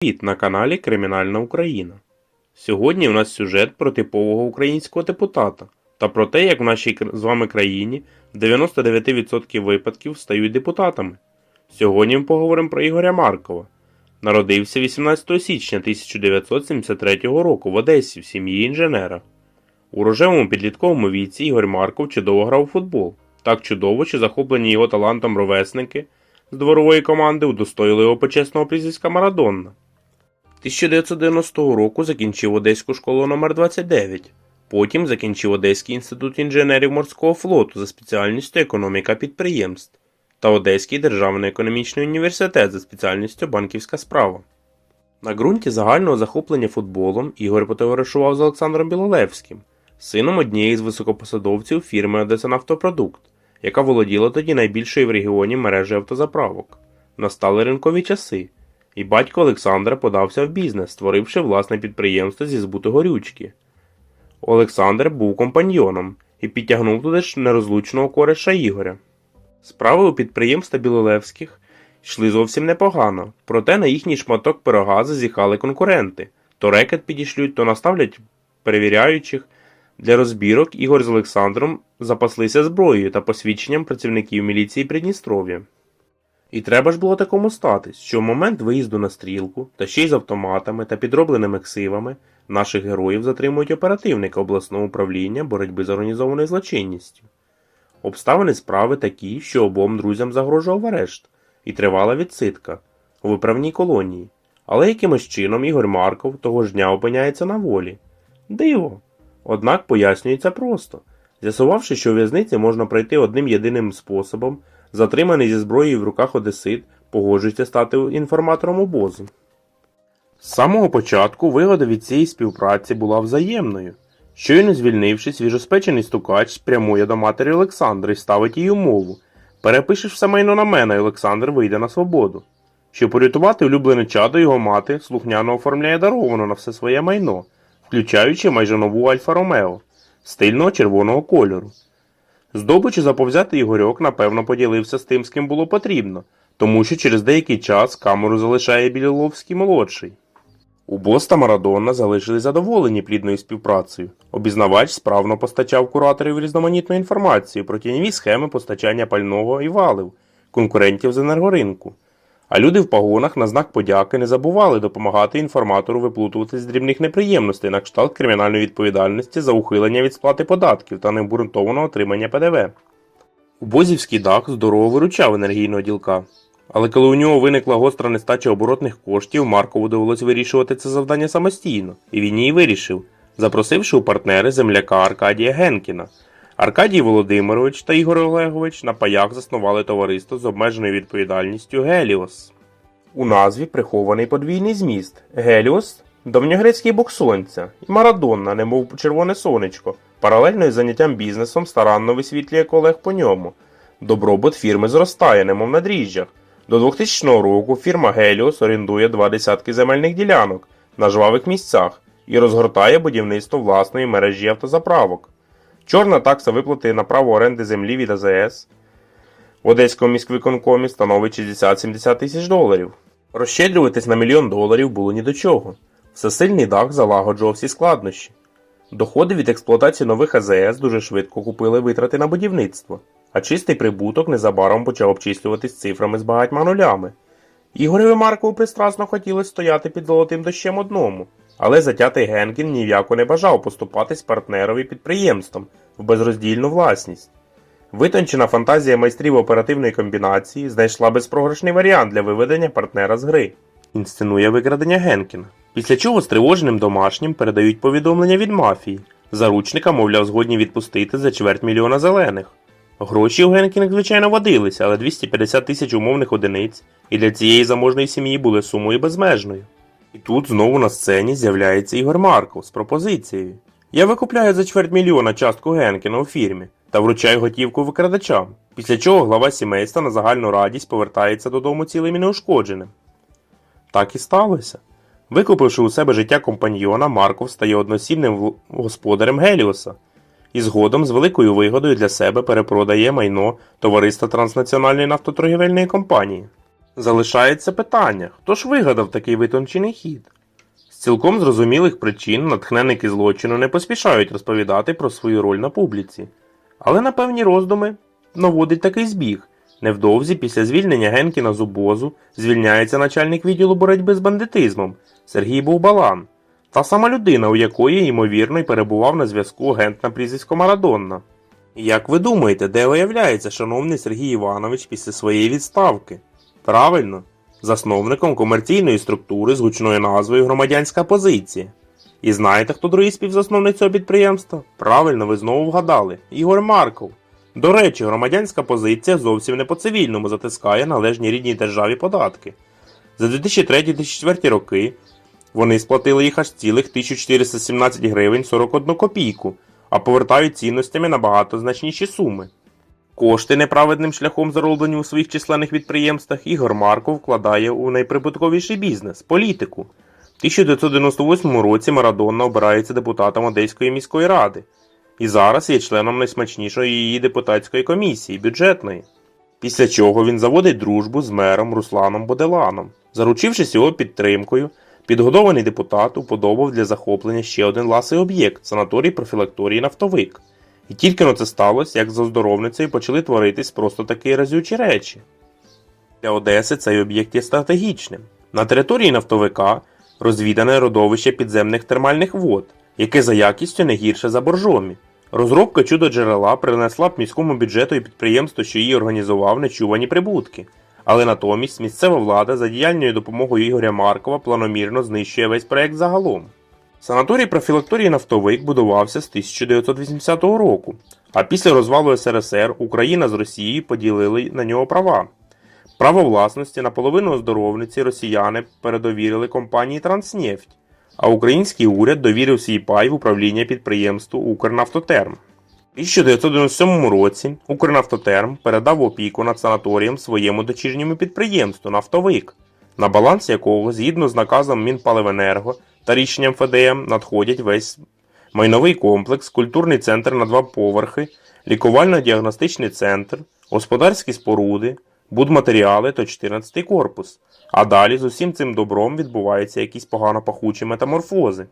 Привіт на каналі Кримінальна Україна. Сьогодні у нас сюжет про типового українського депутата та про те, як в нашій з вами країні 99% випадків стають депутатами. Сьогодні ми поговоримо про Ігоря Маркова. Народився 18 січня 1973 року в Одесі в сім'ї інженера. У рожевому підлітковому віці Ігор Марков чудово грав у футбол. Так чудово, що захоплені його талантом ровесники з дворової команди удостоїли його почесного прізвиська Марадонна. 1990 року закінчив Одеську школу номер 29 Потім закінчив Одеський інститут інженерів морського флоту за спеціальністю економіка підприємств та Одеський державний економічний університет за спеціальністю банківська справа. На ґрунті загального захоплення футболом Ігор потоваришував з Олександром Білолевським, сином однієї з високопосадовців фірми Одесанафтопродукт, яка володіла тоді найбільшою в регіоні мережею автозаправок. Настали ринкові часи, і батько Олександра подався в бізнес, створивши власне підприємство зі збуту горючки. Олександр був компаньйоном і підтягнув туди ж нерозлучного кореша Ігоря. Справи у підприємства Білолевських йшли зовсім непогано, проте на їхній шматок пирога зазіхали конкуренти. То рекет підішлють, то наставлять перевіряючих. Для розбірок Ігор з Олександром запаслися зброєю та посвідченням працівників міліції Придністров'я. І треба ж було такому статись, що в момент виїзду на стрілку, та ще й з автоматами та підробленими ксивами, наших героїв затримують оперативника обласного управління боротьби з організованою злочинністю. Обставини справи такі, що обом друзям загрожував арешт, і тривала відсидка у виправній колонії. Але якимось чином Ігор Марков того ж дня опиняється на волі. Диво! Однак пояснюється просто. З'ясувавши, що у в'язниці можна пройти одним єдиним способом, затриманий зі зброєю в руках Одесит погоджується стати інформатором обозу. З самого початку вигода від цієї співпраці була взаємною. Щойно звільнившись, свіжоспечений стукач спрямує до матері Олександра і ставить їй умову. Перепишеш все майно на мене, і Олександр вийде на свободу. Щоб порятувати улюблене чадо, його мати слухняно оформляє даровано на все своє майно, включаючи майже нову Альфа Ромео стильного червоного кольору. Здобичі заповзяти Ігорьок, напевно, поділився з тим, з ким було потрібно, тому що через деякий час камеру залишає Біліловський молодший. Убос та Марадона залишили задоволені плідною співпрацею. Обізнавач справно постачав кураторів різноманітну інформацію про тіньові схеми постачання пального і валив, конкурентів з енергоринку. А люди в погонах на знак подяки не забували допомагати інформатору виплутувати з дрібних неприємностей на кшталт кримінальної відповідальності за ухилення від сплати податків та необґрунтованого отримання ПДВ. Убозівський дах здорово виручав енергійного ділка. Але коли у нього виникла гостра нестача оборотних коштів, Маркову довелось вирішувати це завдання самостійно, і він її вирішив, запросивши у партнери земляка Аркадія Генкіна. Аркадій Володимирович та Ігор Олегович на паях заснували товариство з обмеженою відповідальністю Геліос. У назві прихований подвійний зміст Геліос давньогрецький бог сонця, і Марадонна, немов червоне сонечко, паралельно із заняттям бізнесом старанно висвітлює колег по ньому. Добробут фірми зростає, немов на дріжджах. До 2000 року фірма Геліос орендує два десятки земельних ділянок на жвавих місцях і розгортає будівництво власної мережі автозаправок. Чорна такса виплати на право оренди землі від АЗС в Одеському міськвиконкомі становить 60-70 тисяч доларів. Розщедрюватись на мільйон доларів було ні до чого. Всесильний дах залагоджував всі складнощі. Доходи від експлуатації нових АЗС дуже швидко купили витрати на будівництво, а чистий прибуток незабаром почав обчислюватись цифрами з багатьма нулями. Ігореві Маркову пристрасно хотілося стояти під золотим дощем одному, але затятий Генкін ніяко не бажав поступатись партнерові підприємством в безроздільну власність. Витончена фантазія майстрів оперативної комбінації знайшла безпрограшний варіант для виведення партнера з гри. Інсценує викрадення Генкіна. Після чого стривоженим домашнім передають повідомлення від мафії. Заручника, мовляв, згодні відпустити за чверть мільйона зелених. Гроші у Генкіних, звичайно, водилися, але 250 тисяч умовних одиниць і для цієї заможної сім'ї були сумою безмежною. І тут знову на сцені з'являється Ігор Марков з пропозицією. Я викупляю за чверть мільйона частку Генкіна у фірмі та вручаю готівку викрадачам, після чого глава сімейства на загальну радість повертається додому цілим і неушкодженим. Так і сталося. Викупивши у себе життя компаньйона, Марков стає односільним господарем Геліоса і згодом з великою вигодою для себе перепродає майно товариства транснаціональної нафтоторгівельної компанії. Залишається питання, хто ж вигадав такий витончений хід? З цілком зрозумілих причин натхненники злочину не поспішають розповідати про свою роль на публіці. Але на певні роздуми наводить такий збіг. Невдовзі після звільнення Генкіна з обозу звільняється начальник відділу боротьби з бандитизмом Сергій Бовбалан, та сама людина, у якої, ймовірно, й перебував на зв'язку агент на прізвисько Марадонна. Як ви думаєте, де виявляється шановний Сергій Іванович після своєї відставки? Правильно, засновником комерційної структури з гучною назвою Громадянська позиція. І знаєте, хто другий співзасновник цього підприємства? Правильно, ви знову вгадали. Ігор Марков. До речі, громадянська позиція зовсім не по цивільному затискає належні рідній державі податки. За 2003-2004 роки вони сплатили їх аж цілих 1417 гривень 41 копійку, а повертають цінностями набагато значніші суми. Кошти неправедним шляхом зароблені у своїх численних підприємствах Ігор Марков вкладає у найприбутковіший бізнес політику. В 1998 році Марадонна обирається депутатом Одеської міської ради і зараз є членом найсмачнішої її депутатської комісії бюджетної. Після чого він заводить дружбу з мером Русланом Боделаном. Заручившись його підтримкою, підгодований депутат уподобав для захоплення ще один ласий об'єкт санаторій профілакторії нафтовик. І тільки но це сталося, як з оздоровницею почали творитись просто такі разючі речі. Для Одеси цей об'єкт є стратегічним. На території нафтовика розвідане родовище підземних термальних вод, яке за якістю не гірше за боржомі. Розробка чудо джерела принесла б міському бюджету і підприємству, що її організував, нечувані прибутки. Але натомість місцева влада за діяльною допомогою Ігоря Маркова планомірно знищує весь проект загалом. Санаторій профілакторії нафтовик будувався з 1980 року, а після розвалу СРСР Україна з Росією поділили на нього права. Право власності на половину оздоровниці росіяни передовірили компанії Транснефть, а український уряд довірив свій пай в управління підприємству Укрнафтотерм. У 1997 році Укрнафтотерм передав опіку над санаторієм своєму дочірньому підприємству Нафтовик, на баланс якого, згідно з наказом Мінпаливенерго та рішенням ФДМ, надходять весь майновий комплекс, культурний центр на два поверхи, лікувально-діагностичний центр, господарські споруди, будматеріали та 14 корпус. А далі з усім цим добром відбуваються якісь погано пахучі метаморфози.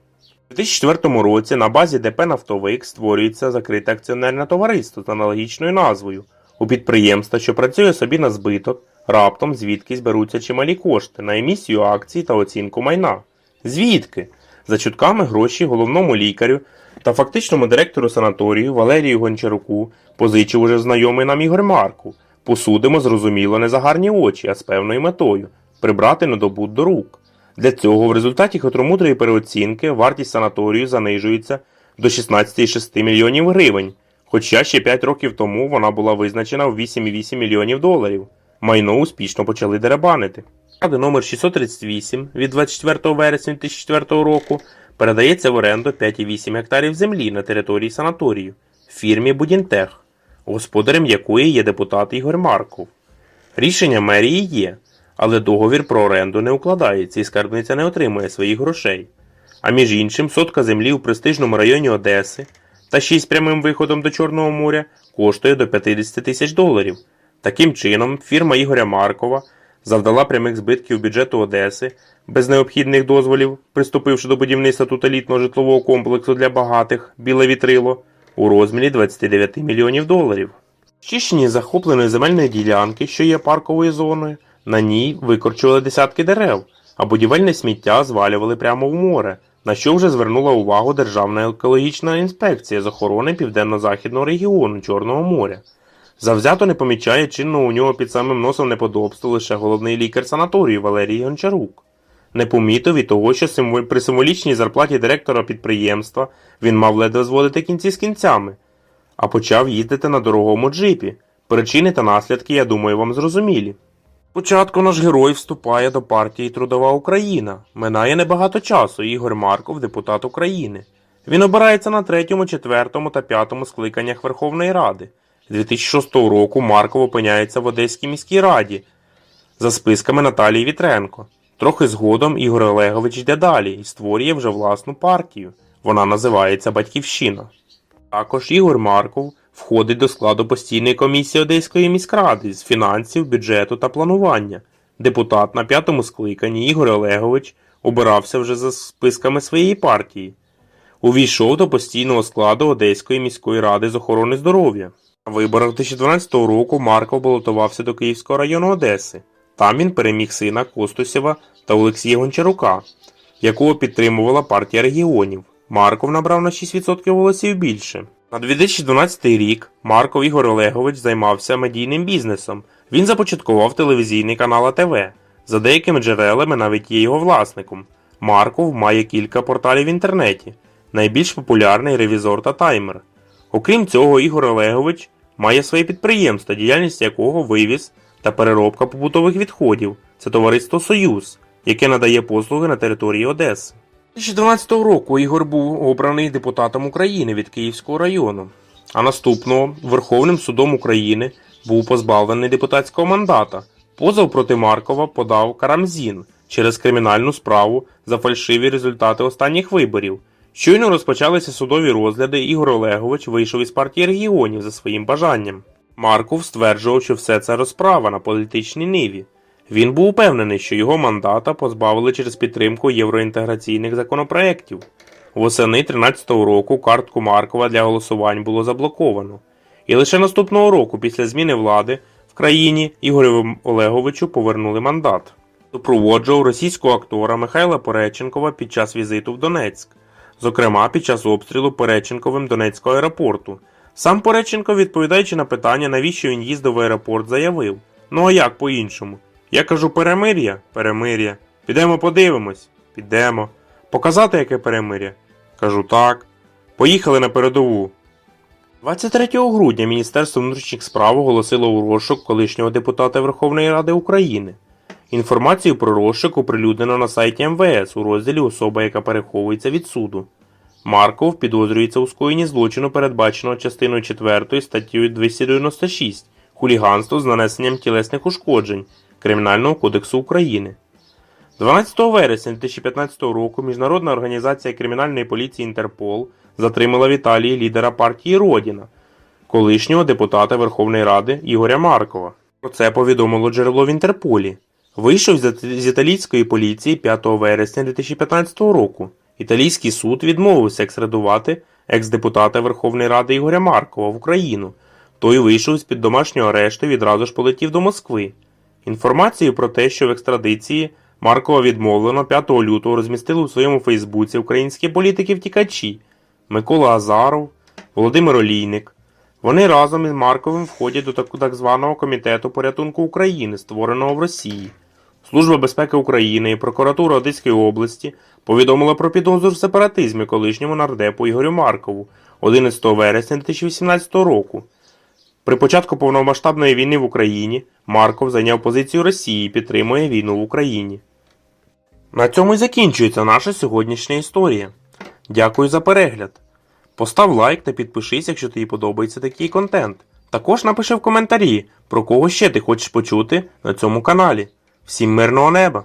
У 2004 році на базі ДП «Нафтовик» створюється закрите акціонерне товариство з аналогічною назвою. У підприємства, що працює собі на збиток, раптом звідкись беруться чималі кошти на емісію акцій та оцінку майна. Звідки? За чутками гроші головному лікарю та фактичному директору санаторію Валерію Гончаруку позичив уже знайомий нам Ігор Марков. Посудимо, зрозуміло, не за гарні очі, а з певною метою прибрати недобут до рук. Для цього в результаті хитромудрої переоцінки вартість санаторію занижується до 16,6 мільйонів гривень, хоча ще 5 років тому вона була визначена в 8,8 мільйонів доларів. Майно успішно почали деребанити. Ради номер 638 від 24 вересня 2004 року передається в оренду 5,8 гектарів землі на території санаторію фірмі Будінтех, господарем якої є депутат Ігор Марков. Рішення мерії є, але договір про оренду не укладається і скарбниця не отримує своїх грошей. А між іншим, сотка землі у престижному районі Одеси та ще й з прямим виходом до Чорного моря коштує до 50 тисяч доларів. Таким чином, фірма Ігоря Маркова завдала прямих збитків бюджету Одеси без необхідних дозволів, приступивши до будівництва тут елітного житлового комплексу для багатих біле вітрило у розмірі 29 мільйонів доларів. Чищені захопленої земельної ділянки, що є парковою зоною, на ній викорчували десятки дерев, а будівельне сміття звалювали прямо в море, на що вже звернула увагу Державна екологічна інспекція з охорони Південно-Західного регіону Чорного моря. Завзято не помічає чинного у нього під самим носом неподобства лише головний лікар санаторію Валерій Гончарук. Не помітив і того, що при символічній зарплаті директора підприємства він мав ледве зводити кінці з кінцями, а почав їздити на дорогому джипі. Причини та наслідки, я думаю, вам зрозумілі. Спочатку наш герой вступає до партії Трудова Україна. Минає небагато часу. Ігор Марков, депутат України. Він обирається на третьому, четвертому та п'ятому скликаннях Верховної Ради. З 2006 року Марков опиняється в Одеській міській раді за списками Наталії Вітренко. Трохи згодом Ігор Олегович йде далі і створює вже власну партію. Вона називається Батьківщина. Також Ігор Марков входить до складу постійної комісії Одеської міськради з фінансів, бюджету та планування. депутат на п'ятому скликанні Ігор Олегович обирався вже за списками своєї партії. Увійшов до постійного складу Одеської міської ради з охорони здоров'я. На виборах 2012 року Марков балотувався до Київського району Одеси. Там він переміг сина Костусєва та Олексія Гончарука, якого підтримувала партія регіонів. Марков набрав на 6% голосів більше. На 2012 рік Марков Ігор Олегович займався медійним бізнесом. Він започаткував телевізійний канал АТВ. За деякими джерелами навіть є його власником. Марков має кілька порталів в інтернеті. Найбільш популярний ревізор та таймер. Окрім цього, Ігор Олегович має своє підприємство, діяльність якого вивіз та переробка побутових відходів. Це товариство Союз, яке надає послуги на території Одеси. 2012 року Ігор був обраний депутатом України від Київського району, а наступного Верховним судом України був позбавлений депутатського мандата. Позов проти Маркова подав Карамзін через кримінальну справу за фальшиві результати останніх виборів. Щойно розпочалися судові розгляди, Ігор Олегович вийшов із партії регіонів за своїм бажанням. Марков стверджував, що все це розправа на політичній ниві. Він був упевнений, що його мандата позбавили через підтримку євроінтеграційних законопроєктів. Восени 13-го року картку Маркова для голосувань було заблоковано. І лише наступного року, після зміни влади, в країні Ігорю Олеговичу повернули мандат. Супроводжував російського актора Михайла Пореченкова під час візиту в Донецьк, зокрема під час обстрілу Пореченковим Донецького аеропорту. Сам Пореченко, відповідаючи на питання, навіщо він їздив в аеропорт, заявив: Ну а як по-іншому? Я кажу перемир'я? Перемир'я. Підемо подивимось? Підемо. Показати, яке перемир'я? Кажу так. Поїхали на передову. 23 грудня Міністерство внутрішніх справ оголосило у розшук колишнього депутата Верховної Ради України. Інформацію про розшук оприлюднено на сайті МВС у розділі Особа, яка переховується від суду. Марков підозрюється у скоєнні злочину, передбаченого частиною 4 статтею 296 хуліганство з нанесенням тілесних ушкоджень Кримінального кодексу України. 12 вересня 2015 року Міжнародна організація кримінальної поліції Інтерпол затримала в Італії лідера партії Родіна, колишнього депутата Верховної Ради Ігоря Маркова. Про це повідомило джерело в Інтерполі. Вийшов з італійської поліції 5 вересня 2015 року. Італійський суд відмовився екстрадувати екс-депутата Верховної Ради Ігоря Маркова в Україну. Той вийшов з-під домашнього арешту і відразу ж полетів до Москви. Інформацію про те, що в екстрадиції Маркова відмовлено 5 лютого розмістили у своєму Фейсбуці українські політики-втікачі Микола Азаров, Володимир Олійник. Вони разом із Марковим входять до так званого комітету порятунку України, створеного в Росії. Служба безпеки України і прокуратура Одеської області повідомила про підозру в сепаратизмі колишньому нардепу Ігорю Маркову 11 вересня 2018 року. При початку повномасштабної війни в Україні Марков зайняв позицію Росії і підтримує війну в Україні. На цьому і закінчується наша сьогоднішня історія. Дякую за перегляд. Постав лайк та підпишись, якщо тобі подобається такий контент. Також напиши в коментарі, про кого ще ти хочеш почути на цьому каналі. Всім мирного неба!